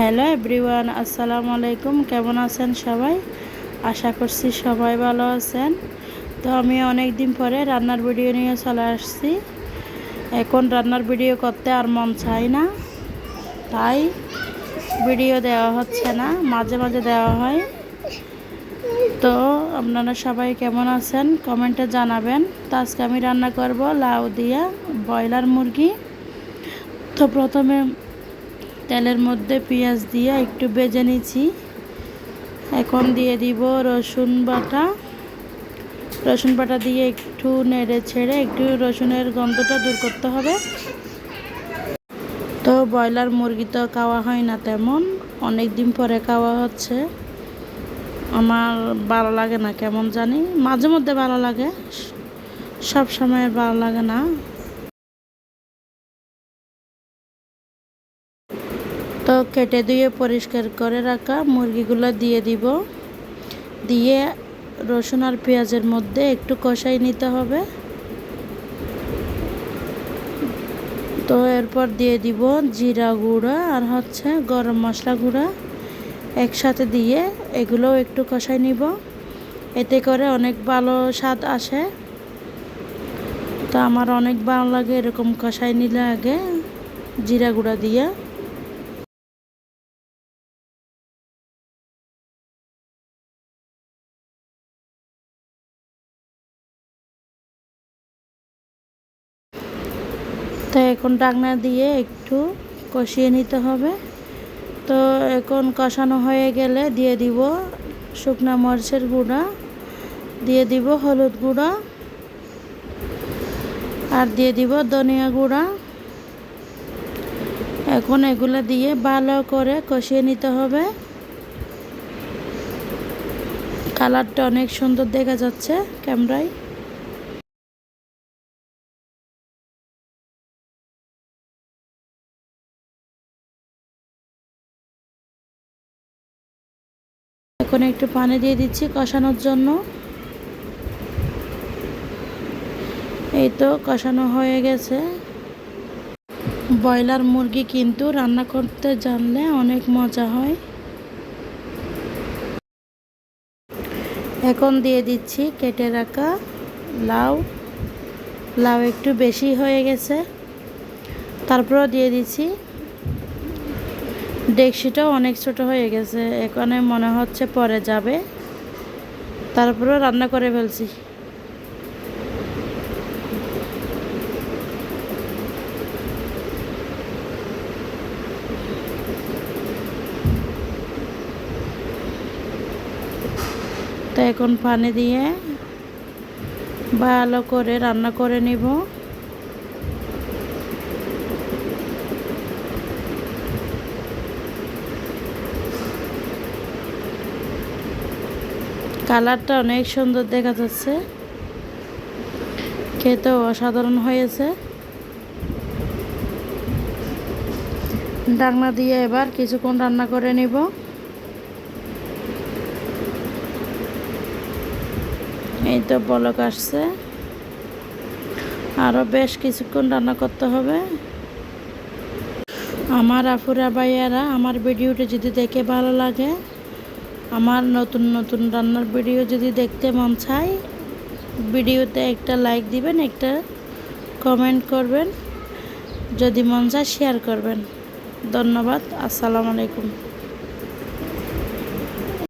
Hello everyone, আসসালামু আলাইকুম। কেমন আছেন সবাই? আশা করছি সবাই ভালো আছেন। তো আমি অনেক দিন পরে রান্নার ভিডিও নিয়ে চলে আসছি। এখন রান্নার ভিডিও করতে আর মন চাই না। তাই ভিডিও দেওয়া হচ্ছে না, মাঝে মাঝে দেওয়া হয়। তো আপনারা সবাই কেমন আছেন? কমেন্টে জানাবেন। তো আজকে আমি রান্না করব লাউ দিয়া ব্রয়লার মুরগি। তো প্রথমে তেলের মধ্যে পেঁয়াজ দিয়ে একটু বেজে নিচ্ছি। এখন দিয়ে দিব রসুন বাটা। রসুন বাটা দিয়ে একটু নেড়ে ছেড়ে একটু রসুনের গন্ধটা দূর করতে হবে। তো ব্রয়লার মুরগি তো খাওয়া হয় না তেমন অনেক দিন পরে খাওয়া হচ্ছে। আমার ভালো লাগে না, কেমন জানি? মাঝে মধ্যে ভালো লাগে, সব সময় ভালো লাগে না। তো কেটে দিয়ে পরিষ্কার করে রাখা মুরগিগুলো দিয়ে দিব। দিয়ে রসুন আর পেঁয়াজের মধ্যে একটু কষাই নিতে হবে। তো এরপর দিয়ে দিব জিরা গুঁড়া আর হচ্ছে গরম মশলা গুঁড়া। একসাথে দিয়ে এগুলোও একটু কষাই নিব। এতে করে অনেক ভালো স্বাদ আসে। তো আমার অনেক ভালো লাগে এরকম কষাই নিলে আগে জিরা গুঁড়া দিয়ে। তো এখন ডাকনা দিয়ে একটু কষিয়ে নিতে হবে। তো এখন কষানো হয়ে গেলে দিয়ে দিব শুকনো মরিচের গুঁড়া, দিয়ে দিব হলুদ গুঁড়া, আর দিয়ে দিব ধনিয়া গুঁড়া। এখন এগুলো দিয়ে ভালো করে কষিয়ে নিতে হবে। কালারটা অনেক সুন্দর দেখা যাচ্ছে ক্যামেরায়। এখন একটু পানি দিয়ে দিচ্ছি কষানোর জন্য। এই তো কষানো হয়ে গেছে। ব্রয়লার মুরগি কিন্তু রান্না করতে জানলে অনেক মজা হয়। এখন দিয়ে দিচ্ছি কেটে রাখা লাউ। লাউ একটু বেশি হয়ে গেছে। তারপরেও দিয়ে দিচ্ছি ডেকসিটাও অনেক ছোট হয়ে গেছে। এখানে মনে হচ্ছে পরে যাবে। তারপরেও রান্না করে ফেলছি। তো এখন পানি দিয়ে ভালো করে রান্না করে নিব। কালারটা অনেক সুন্দর দেখা যাচ্ছে। খেতেও অসাধারণ হয়েছে। ডাকনা দিয়ে এবার কিছুক্ষণ রান্না করে নিব। এই তো বলক আসছে। আরও বেশ কিছুক্ষণ রান্না করতে হবে। আমার আফুরা ভাইয়ারা, আমার ভিডিওটা যদি দেখে ভালো লাগে আমার নতুন নতুন রান্নার ভিডিও যদি দেখতে মন চায়, ভিডিওতে একটা লাইক দিবেন, একটা কমেন্ট করবেন। যদি মন চায় শেয়ার করবেন। ধন্যবাদ, আসসালামু আলাইকুম।